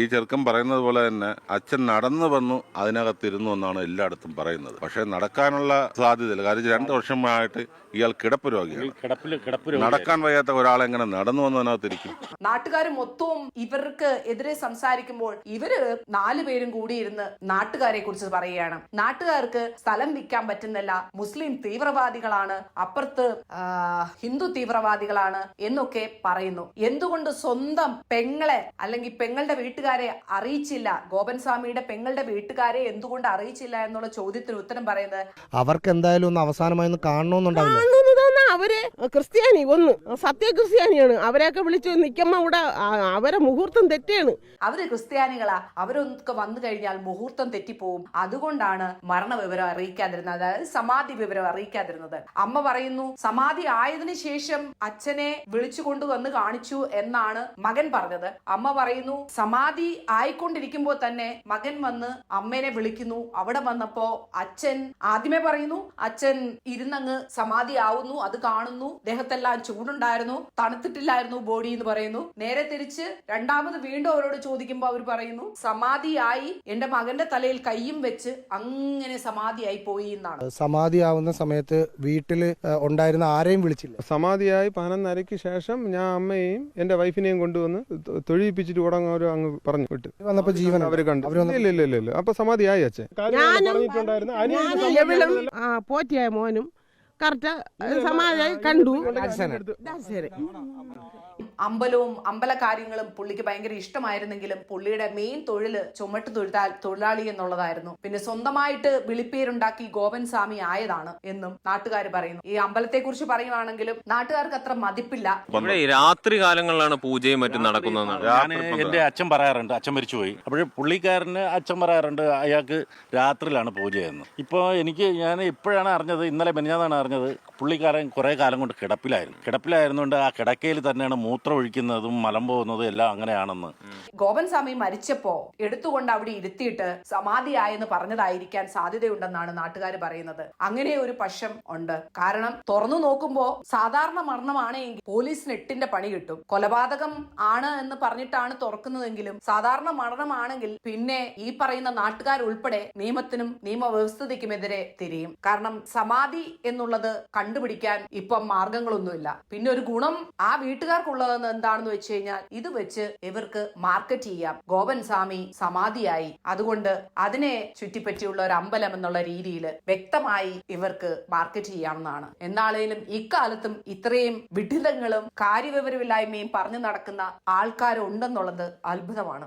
ഈ ചെറുക്കൻ പറയുന്നത് പോലെ തന്നെ അച്ഛൻ നടന്നു വന്നു അതിനകത്തിരുന്നു എന്നാണ് എല്ലായിടത്തും പറയുന്നത്. പക്ഷെ നടക്കാനുള്ള സാധ്യതയില്ല. കാര്യം രണ്ട് വർഷമായിട്ട് ഇയാൾ കിടപ്പ് രോഗിയാണ്. നടക്കാൻ വയ്യാത്ത ഒരാളെങ്ങനെ നടന്നു വന്നതിനകത്തിരിക്കും നാട്ടുകാർ മൊത്തവും ഇവർക്ക് എതിരെ സംസാരിക്കുമ്പോൾ ഇവർ നാലു പേരും കൂടിയിരുന്ന് നാട്ടുകാരെ കുറിച്ച് പറയുകയാണ്. നാട്ടുകാർക്ക് സ്ഥലം വിൽക്കാൻ പറ്റുന്നില്ല. മുസ്ലിം തീവ്രവാദികളാണ്. അപ്പുറത്ത് ഹിന്ദു തീവ്രവാദികളാണ് എന്നൊക്കെ പറയുന്നു. എന്തുകൊണ്ട് സ്വന്തം പെങ്ങളെ അല്ലെങ്കിൽ പെങ്ങളുടെ വീട്ടുകാരെ അറിയിച്ചില്ല. ഗോപൻ സ്വാമിയുടെ പെങ്ങളുടെ വീട്ടുകാരെ എന്തുകൊണ്ട് അറിയിച്ചില്ല എന്നുള്ള ചോദ്യത്തിന് ഉത്തരം പറയുന്നത്? അവർക്ക് എന്തായാലും ഒന്ന് അവസാനമായി ഒന്ന് കാണണമെന്നുണ്ടാവില്ല തോന്നാ അവർ ക്രിസ്ത്യാനി ഒന്ന് സത്യ ക്രിസ്ത്യാനിയാണ് അവരെയൊക്കെ വിളിച്ചു നിക്കമ്മ ഇവിടെ അവരെ മുഹൂർത്തം തെറ്റാണ് അവർ ക്രിസ്ത്യാനികളാ. അവരൊക്കെ വന്നു കഴിഞ്ഞാൽ മുഹൂർത്തം തെറ്റിപ്പോവും. അതുകൊണ്ടാണ് മരണ വിവരം അറിയിക്കാതിരുന്നത്. അതായത് സമാധി വിവരം അറിയിക്കാതിരുന്നത്. അമ്മ പറയുന്നു സമാധി ആയതിനു ശേഷം അച്ഛനെ വിളിച്ചു കൊണ്ടുവന്ന് കാണിച്ചു എന്നാണ് മകൻ പറഞ്ഞത്. അമ്മ പറയുന്നു സമാധി ആയിക്കൊണ്ടിരിക്കുമ്പോൾ തന്നെ മകൻ വന്ന് അമ്മേനെ വിളിക്കുന്നു. അവിടെ വന്നപ്പോ അച്ഛൻ ആദ്യമേ പറയുന്നു അച്ഛൻ ഇരുന്നങ്ങ് സമാധി ആവുന്നു അത് കാണുന്നു. ദേഹത്തെല്ലാം ചൂടുണ്ടായിരുന്നു തണുത്തിട്ടില്ലായിരുന്നു ബോഡി എന്ന് പറയുന്നു. നേരെ തിരിച്ച് രണ്ടാമത് വീണ്ടും അവരോട് ചോദിക്കുമ്പോൾ അവർ പറയുന്നു സമാധിയായി എന്റെ മകന്റെ തലയിൽ കൈയും വെച്ച് അങ്ങനെ സമാധിയായി പോയി എന്നാണ്. സമാധിയാവുന്ന സമയത്ത് വീട്ടിൽ ഉണ്ടായിരുന്ന ആരെയും വിളിച്ചില്ല. സമാധിയായി പതിനൊന്നരയ്ക്ക് ശേഷം ഞാൻ അമ്മയെയും എന്റെ വൈഫിനെയും കൊണ്ടുവന്ന് തൊഴിപ്പിച്ചിട്ട് തൊഴിയിപ്പിച്ചിട്ട് ഉടങ്ങ അവർ അങ്ങ് പറഞ്ഞു വിട്ടു. വന്നപ്പോ ജീവൻ അവർ കണ്ടു. ഇല്ല ഇല്ല ഇല്ല അപ്പൊ സമാധിയായി അച്ഛൻ. പോറ്റിയായ മോനും കറക്റ്റ് സമാധായി കണ്ടു. അമ്പലവും അമ്പല കാര്യങ്ങളും പുള്ളിക്ക് ഭയങ്കര ഇഷ്ടമായിരുന്നെങ്കിലും പുള്ളിയുടെ മെയിൻ തൊഴിൽ ചുമട്ട് തൊഴുതാൽ തൊഴിലാളി എന്നുള്ളതായിരുന്നു. പിന്നെ സ്വന്തമായിട്ട് വിളിപ്പേരുണ്ടാക്കി ഗോപൻ സ്വാമി ആയതാണ് എന്നും നാട്ടുകാർ പറയുന്നു. ഈ അമ്പലത്തെ കുറിച്ച് പറയുവാണെങ്കിലും നാട്ടുകാർക്ക് അത്ര മതിപ്പില്ല. ഇവിടെ രാത്രി കാലങ്ങളിലാണ് പൂജയും മറ്റും നടക്കുന്നത് എന്റെ അച്ഛൻ പറയാറുണ്ട്. അച്ഛൻ മരിച്ചുപോയി. അപ്പോഴും പുള്ളിക്കാരന് അച്ഛൻ പറയാറുണ്ട് അയാൾക്ക് രാത്രിയിലാണ് പൂജയെന്ന്. ഇപ്പോൾ എനിക്ക് ഞാൻ ഇപ്പോഴാണ് അറിഞ്ഞത് ഇന്നലെ മെനിഞ്ഞാന്നാണ് അറിഞ്ഞത് പുള്ളിക്കാരൻ കുറേ കാലം കൊണ്ട് കിടപ്പിലായിരുന്നു. കിടപ്പിലായിരുന്നുകൊണ്ട് ആ കിടക്കയിൽ തന്നെയാണ് മൂത്രം ഒഴിക്കുന്നതും മലം പോകുന്നതും എല്ലാം അങ്ങനെയാണെന്ന്. ഗോപൻ സ്വാമി മരിച്ചപ്പോ എടുത്തുകൊണ്ട് അവിടെ ഇരുത്തിയിട്ട് സമാധിയായെന്ന് പറഞ്ഞതായിരിക്കാൻ സാധ്യതയുണ്ടെന്നാണ് നാട്ടുകാർ പറയുന്നത്. അങ്ങനെ ഒരു പക്ഷം ഉണ്ട്. കാരണം തുറന്നു നോക്കുമ്പോ സാധാരണ മരണമാണെങ്കിൽ പോലീസിന് എട്ടിന്റെ പണി കിട്ടും. കൊലപാതകം ആണ് എന്ന് പറഞ്ഞിട്ടാണ് തുറക്കുന്നതെങ്കിലും സാധാരണ മരണമാണെങ്കിൽ പിന്നെ ഈ പറയുന്ന നാട്ടുകാർ ഉൾപ്പെടെ നിയമത്തിനും നിയമവ്യവസ്ഥതയ്ക്കുമെതിരെ തിരിയും. കാരണം സമാധി എന്നുള്ളത് കണ്ടുപിടിക്കാൻ ഇപ്പം മാർഗങ്ങളൊന്നുമില്ല. പിന്നെ ഒരു ഗുണം ആ വീട്ടുകാർക്കുള്ളതെന്ന് എന്താണെന്ന് വെച്ച് കഴിഞ്ഞാൽ ഇത് വെച്ച് ഇവർക്ക് മാർക്കറ്റ് ചെയ്യാം. ഗോപൻ സ്വാമി സമാധിയായി. അതുകൊണ്ട് അതിനെ ചുറ്റിപ്പറ്റിയുള്ള ഒരു അമ്പലം എന്നുള്ള രീതിയിൽ വ്യക്തമായി ഇവർക്ക് മാർക്കറ്റ് ചെയ്യാവുന്നതാണ്. എന്നാളേലും ഇക്കാലത്തും ഇത്രയും വിഡിതങ്ങളും കാര്യവിവരമില്ലായ്മയും പറഞ്ഞു നടക്കുന്ന ആൾക്കാരുണ്ടെന്നുള്ളത് അത്ഭുതമാണ്.